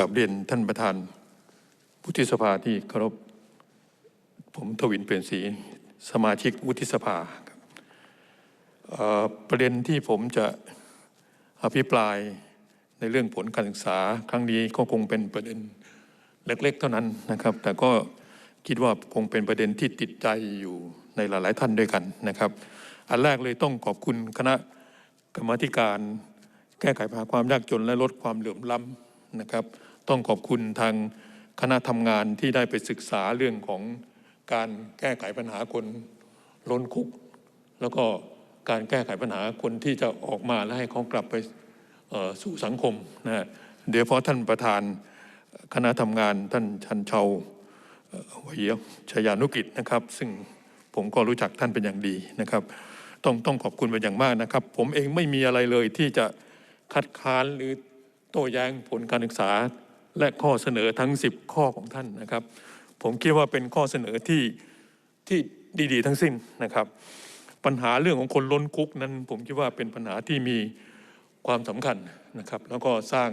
กับเรียนท่านประธานวุฒิสภาที่เคารพ ผมทวินเปลี่ยนสีสมาชิกวุฒิสภาประเด็นที่ผมจะอภิปรายในเรื่องผลการศึกษาครั้งนี้ก็คงเป็นประเด็นเล็ก ๆ เท่านั้นนะครับ แต่ก็คิดว่าคงเป็นประเด็นที่ติดใจอยู่ในหลาย ๆ ท่านด้วยกันนะครับ อันแรกเลยต้องขอบคุณคณะกรรมธิการ แก้ไขปัญหาความยากจนและลดความเหลื่อมล้ำนะครับ ต้องขอบคุณทางคณะทำงานที่ได้ไปศึกษาเรื่องของการแก้ไขปัญหาคนล้นคุก แล้วก็การแก้ไขปัญหาคนที่จะออกมาและให้เขากลับไปสู่สังคมนะเดี๋ยวเพราะท่านประธานคณะทำงานท่านชันเชาวเยียชยานุกิจนะครับ ซึ่งผมก็รู้จักท่านเป็นอย่างดีนะครับ ต้องต้องขอบคุณเป็นอย่างมากนะครับ ผมเองไม่มีอะไรเลยที่จะคัดค้านหรือโต้แย้งผลการศึกษา และข้อเสนอทั้ง 10 ข้อของท่านนะครับ ผมคิดว่าเป็นข้อเสนอที่ที่ดีๆ ทั้งสิ้นนะครับ ปัญหาเรื่องของคนล้นคุกนั้น ผมคิดว่าเป็นปัญหาที่มีความสำคัญนะครับ แล้วก็สร้าง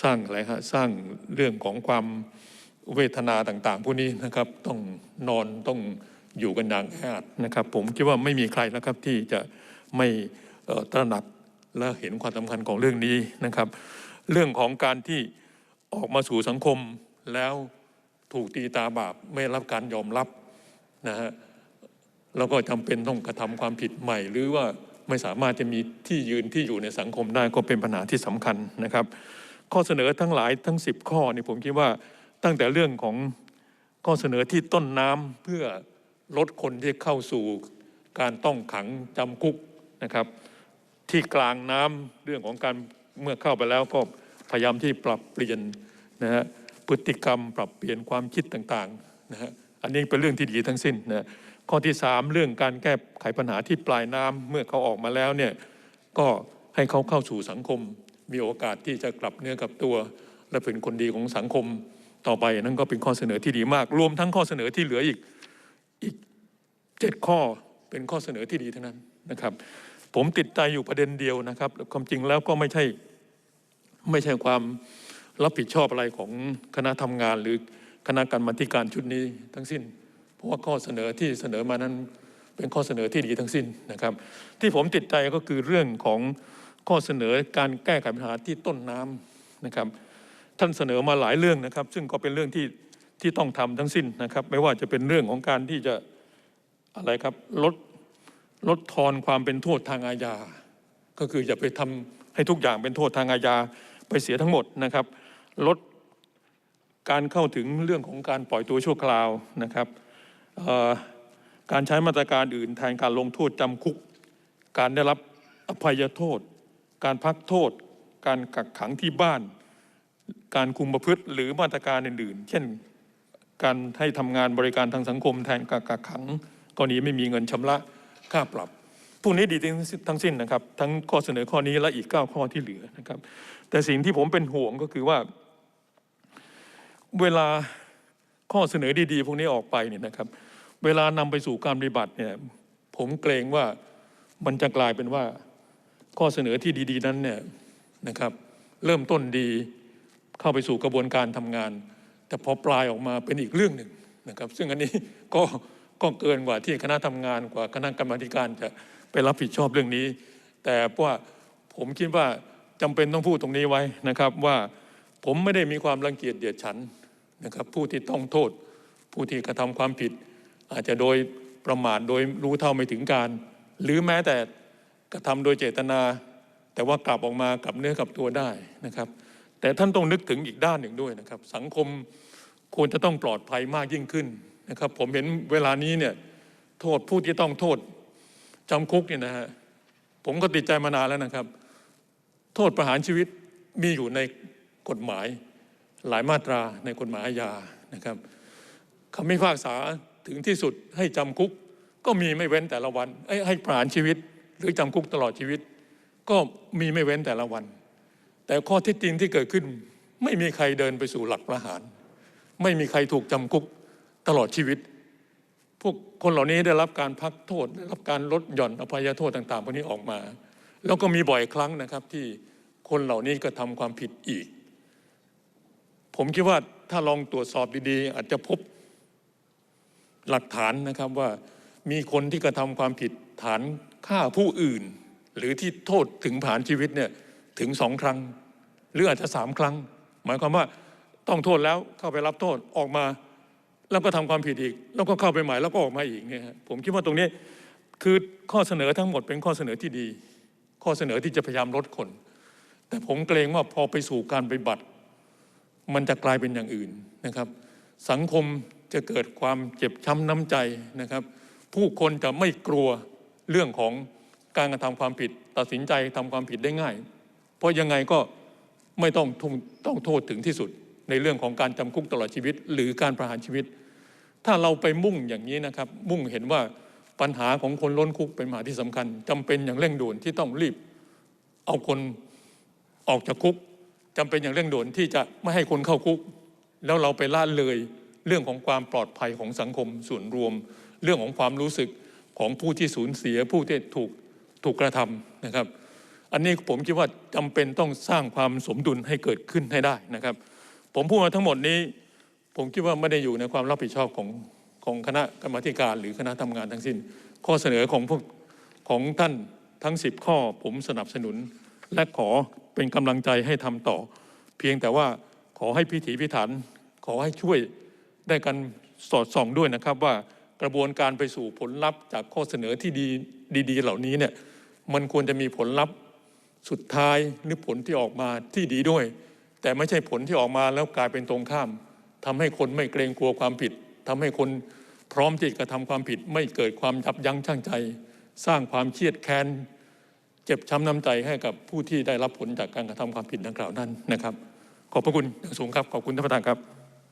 สร้างอะไรฮะสร้างเรื่องของความเวทนาต่างๆ พวกนี้นะครับต้องนอนต้องอยู่กันอย่างแออัดนะครับ ผมคิดว่าไม่มีใครนะครับที่จะไม่ตระหนักและเห็นความสำคัญของเรื่องนี้นะครับ เรื่องของการที่ออกมาสู่สังคมแล้วถูกตีตาบาปไม่รับการยอมรับนะฮะแล้วก็จำเป็นต้องกระทำความผิดใหม่ หรือว่าไม่สามารถจะมีที่ยืนที่อยู่ในสังคมได้ก็เป็นปัญหาที่สำคัญนะครับ ข้อเสนอทั้งหลายทั้ง 10 ข้อนี่ผมคิดว่าตั้งแต่เรื่องของข้อเสนอที่ต้นน้ำเพื่อลดคนที่เข้าสู่การต้องขังจำคุกนะครับ ที่กลางน้ำเรื่องของการ เมื่อเข้าไปแล้วก็พยายามที่ปรับเปลี่ยนนะฮะพฤติกรรม ปรับเปลี่ยนความคิดต่างๆนะฮะอันนี้เป็นเรื่องที่ดีทั้งสิ้นนะข้อที่สามเรื่องการแก้ไขปัญหาที่ปลายน้ำเมื่อเขาออกมาแล้วเนี่ยก็ให้เขาเข้าสู่สังคม มีโอกาสที่จะกลับเนื้อกลับตัว และเป็นคนดีของสังคมต่อไปนั่นก็เป็นข้อเสนอที่ดีมาก รวมทั้งข้อเสนอที่เหลืออีกอีกเจ็ดข้อเป็นข้อเสนอที่ดีทั้งนั้นนะครับ ผมติดใจอยู่ประเด็นเดียวนะครับ ความจริงแล้วก็ไม่ใช่ไม่ใช่ความรับผิดชอบอะไรของคณะทำงาน หรือคณะกรรมาธิการชุดนี้ทั้งสิ้น เพราะว่าข้อเสนอที่เสนอมานั้นเป็นข้อเสนอที่ดีทั้งสิ้นนะครับ ที่ผมติดใจก็คือเรื่องของข้อเสนอการแก้ไขปัญหาที่ต้นน้ำนะครับ ท่านเสนอมาหลายเรื่องนะครับ ซึ่งก็เป็นเรื่องที่ที่ต้องทำทั้งสิ้นนะครับ ไม่ว่าจะเป็นเรื่องของการที่จะอะไรครับลด ลดทอนความเป็นโทษทางอาญา ก็คืออย่าไปทำให้ทุกอย่างเป็นโทษทางอาญาไปเสียทั้งหมดนะครับ ลดการเข้าถึงเรื่องของการปล่อยตัวชั่วคราวนะครับการใช้มาตรการอื่นแทนการลงโทษจำคุก การได้รับอภัยโทษ การพักโทษ การกักขังที่บ้าน การคุมประพฤติหรือมาตรการอื่น ๆ เช่นการให้ทำงานบริการทางสังคมแทนการกักขังกรณีไม่มีเงินชำระ ค่าปรับพวกนี้ดีทั้งสิ้นนะครับ ทั้งข้อเสนอข้อนี้และอีก 9 ข้อที่เหลือนะครับ แต่สิ่งที่ผมเป็นห่วงก็คือว่า เวลาข้อเสนอดีๆ พวกนี้ออกไปเนี่ยนะครับ เวลานำไปสู่การปฏิบัติเนี่ย ผมเกรงว่ามันจะกลายเป็นว่าข้อเสนอที่ดี ๆ นั้นเนี่ยนะครับ เริ่มต้นดีเข้าไปสู่กระบวนการทำงาน แต่พอปลายออกมาเป็นอีกเรื่องหนึ่งนะครับ ซึ่งอันนี้ก็ ก็เกินกว่าที่คณะทำงานกว่าคณะกรรมการจะไปรับผิดชอบเรื่องนี้ แต่ว่าผมคิดว่าจำเป็นต้องพูดตรงนี้ไว้นะครับว่าผมไม่ได้มีความรังเกียจเดียดฉันนะครับผู้ที่ต้องโทษ ผู้ที่กระทำความผิด อาจจะโดยประมาทโดยรู้เท่าไม่ถึงการ หรือแม้แต่กระทำโดยเจตนา แต่ว่ากลับออกมากับเนื้อกับตัวได้นะครับ แต่ท่านต้องนึกถึงอีกด้านหนึ่งด้วยนะครับ สังคมควรจะต้องปลอดภัยมากยิ่งขึ้น นะครับผมเห็นเวลานี้เนี่ยโทษผู้ที่ต้องโทษจำคุกเนี่ยนะฮะผมก็ติดใจมานานแล้วนะครับ โทษประหารชีวิตมีอยู่ในกฎหมายหลายมาตราในกฎหมายอาญานะครับคำพิพากษาถึงที่สุดให้จำคุกก็มีไม่เว้นแต่ละวันเอ้ให้ประหารชีวิต หรือจำคุกตลอดชีวิต ก็มีไม่เว้นแต่ละวัน แต่ข้อเที่จริงที่เกิดขึ้น ไม่มีใครเดินไปสู่หลักประหาร ไม่มีใครถูกจำคุก ตลอดชีวิต พวกคนเหล่านี้ได้รับการพักโทษ ได้รับการลดหย่อนอภัยโทษต่าง ๆ พวกนี้ออกมา แล้วก็มีบ่อยครั้งนะครับที่คนเหล่านี้ก็ทำความผิดอีก ผมคิดว่าถ้าลองตรวจสอบดีๆ อาจจะพบหลักฐานนะครับว่ามีคนที่กระทำความผิดฐานฆ่าผู้อื่น หรือที่โทษถึงผานชีวิตเนี่ยถึงสองครั้ง หรืออาจจะสามครั้ง หมายความว่าต้องโทษแล้วเข้าไปรับโทษออกมา แล้วก็ทำความผิดอีก แล้วก็เข้าไปใหม่แล้วก็ออกมาอีกเนี่ยผมคิดว่าตรงนี้คือข้อเสนอทั้งหมดเป็นข้อเสนอที่ดี ข้อเสนอที่จะพยายามลดคน แต่ผมเกรงว่าพอไปสู่การปฏิบัติ มันจะกลายเป็นอย่างอื่นนะครับ สังคมจะเกิดความเจ็บช้ำน้ำใจนะครับ ผู้คนจะไม่กลัวเรื่องของการกระทำความผิด ตัดสินใจทำความผิดได้ง่าย เพราะยังไงก็ไม่ต้องทุต้องโทษถึงที่สุด ในเรื่องของการจำคุกตลอดชีวิต หรือการประหารชีวิต ถ้าเราไปมุ่งอย่างนี้นะครับ มุ่งเห็นว่าปัญหาของคนล้นคุกเป็นปัญหาที่สำคัญจำเป็นอย่างเร่งด่วนที่ต้องรีบเอาคนออกจากคุกจำเป็นอย่างเร่งด่วนที่จะไม่ให้คนเข้าคุก แล้วเราไปละเลยเรื่องของความปลอดภัยของสังคมส่วนรวม เรื่องของความรู้สึกของผู้ที่สูญเสียผู้ที่ถูกถูกกระทำนะครับ อันนี้ผมคิดว่าจำเป็นต้องสร้างความสมดุลให้เกิดขึ้นให้ได้นะครับ ผมพูดมาทั้งหมดนี้ ผมคิดว่าไม่ได้อยู่ในความรับผิดชอบของของคณะกรรมการ หรือคณะทำงานทั้งสิ้น ข้อเสนอของพวกของท่านทั้ง 10 ข้อ ผมสนับสนุน และขอเป็นกำลังใจให้ทำต่อ เพียงแต่ว่าขอให้พิถีพิถัน ขอให้ช่วยได้กันสอดส่องด้วยนะครับว่ากระบวนการไปสู่ผลลัพธ์จากข้อเสนอที่ดีดีๆ เหล่านี้เนี่ยมันควรจะมีผลลัพธ์สุดท้ายหรือผลที่ออกมาที่ดีด้วย แต่ไม่ใช่ผลที่ออกมาแล้วกลายเป็นตรงข้ามทำให้คนไม่เกรงกลัวความผิดทำให้คนพร้อมที่จะกระทำความผิด ไม่เกิดความยับยั้งชั่งใจ สร้างความเครียดแค้นเจ็บช้ำน้ำใจให้กับผู้ที่ได้รับผลจากการกระทำความผิดดังกล่าวนั้นนะครับ ขอบพระคุณอย่างสูงครับ ขอบคุณท่านประธานครับ